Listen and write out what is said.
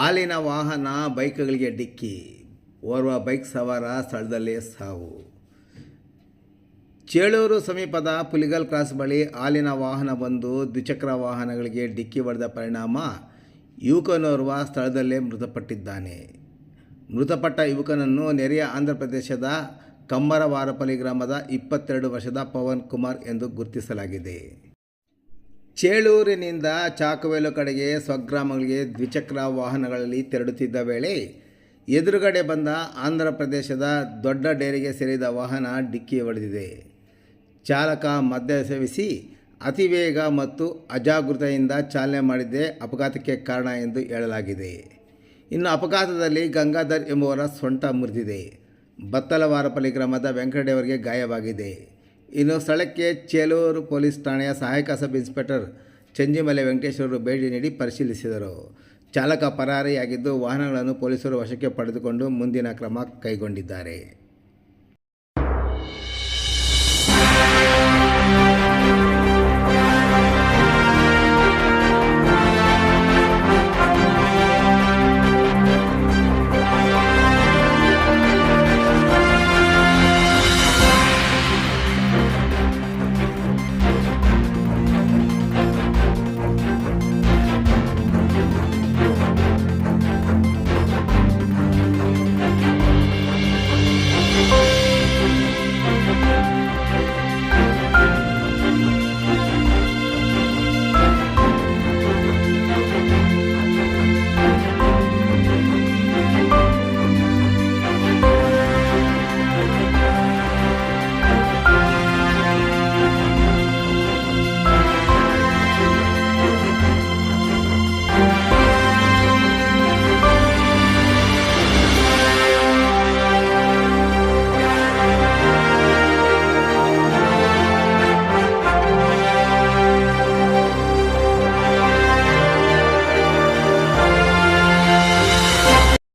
ಹಾಲಿನ ವಾಹನ ಬೈಕ್ಗಳಿಗೆ ಡಿಕ್ಕಿ. ಓರ್ವ ಬೈಕ್ ಸವಾರ ಸ್ಥಳದಲ್ಲೇ ಸಾವು. ಚೇಳೂರು ಸಮೀಪದ ಪುಲಿಗಲ್ ಕ್ರಾಸ್ ಬಳಿ ಹಾಲಿನ ವಾಹನ ಬಂದು ದ್ವಿಚಕ್ರ ವಾಹನಗಳಿಗೆ ಡಿಕ್ಕಿ ಹೊಡೆದ ಪರಿಣಾಮ ಯುವಕನೋರ್ವ ಸ್ಥಳದಲ್ಲೇ ಮೃತಪಟ್ಟಿದ್ದಾನೆ. ಮೃತಪಟ್ಟ ಯುವಕನನ್ನು ನೆರೆಯ ಆಂಧ್ರ ಪ್ರದೇಶದ ಕಮ್ಮರವಾರಪಲ್ಲಿ ಗ್ರಾಮದ ಇಪ್ಪತ್ತೆರಡು ವರ್ಷದ ಪವನ್ ಕುಮಾರ್ ಎಂದು ಗುರುತಿಸಲಾಗಿದೆ. ಚೇಳೂರಿನಿಂದ ಚಾಕವೇಲು ಕಡೆಗೆ ಸ್ವಗ್ರಾಮಗಳಿಗೆ ದ್ವಿಚಕ್ರ ವಾಹನಗಳಲ್ಲಿ ತೆರಳುತ್ತಿದ್ದ ವೇಳೆ ಎದುರುಗಡೆ ಬಂದ ಆಂಧ್ರ ಪ್ರದೇಶದ ದೊಡ್ಡ ಡೇರಿಗೆ ಸೇರಿದ ವಾಹನ ಡಿಕ್ಕಿ ಹೊಡೆದಿದೆ ಚಾಲಕ ಮದ್ಯ ಸೇವಿಸಿ ಅತಿ ವೇಗ ಮತ್ತು ಅಜಾಗೃತೆಯಿಂದ ಚಾಲನೆ ಮಾಡಿದ್ದೇ ಅಪಘಾತಕ್ಕೆ ಕಾರಣ ಎಂದು ಹೇಳಲಾಗಿದೆ. ಇನ್ನು ಅಪಘಾತದಲ್ಲಿ ಗಂಗಾಧರ್ ಎಂಬುವರ ಸೊಂಟ ಮುರಿದಿದೆ. ಬತ್ತಲವಾರಪಲ್ಲಿ ಗ್ರಾಮದ ವೆಂಕಟೇವರಿಗೆ ಗಾಯವಾಗಿದೆ. ಇನ್ನು ಸ್ಥಳಕ್ಕೆ ಚೇಲೂರು ಪೊಲೀಸ್ ಠಾಣೆಯ ಸಹಾಯಕ ಸಬ್ ಇನ್ಸ್ಪೆಕ್ಟರ್ ಚಂಜಿಮಲೆ ವೆಂಕಟೇಶ್ವರರು ಭೇಟಿ ನೀಡಿ ಪರಿಶೀಲಿಸಿದರು. ಚಾಲಕ ಪರಾರಿಯಾಗಿದ್ದು ವಾಹನಗಳನ್ನು ಪೊಲೀಸರು ವಶಕ್ಕೆ ಪಡೆದುಕೊಂಡು ಮುಂದಿನ ಕ್ರಮ ಕೈಗೊಂಡಿದ್ದಾರೆ.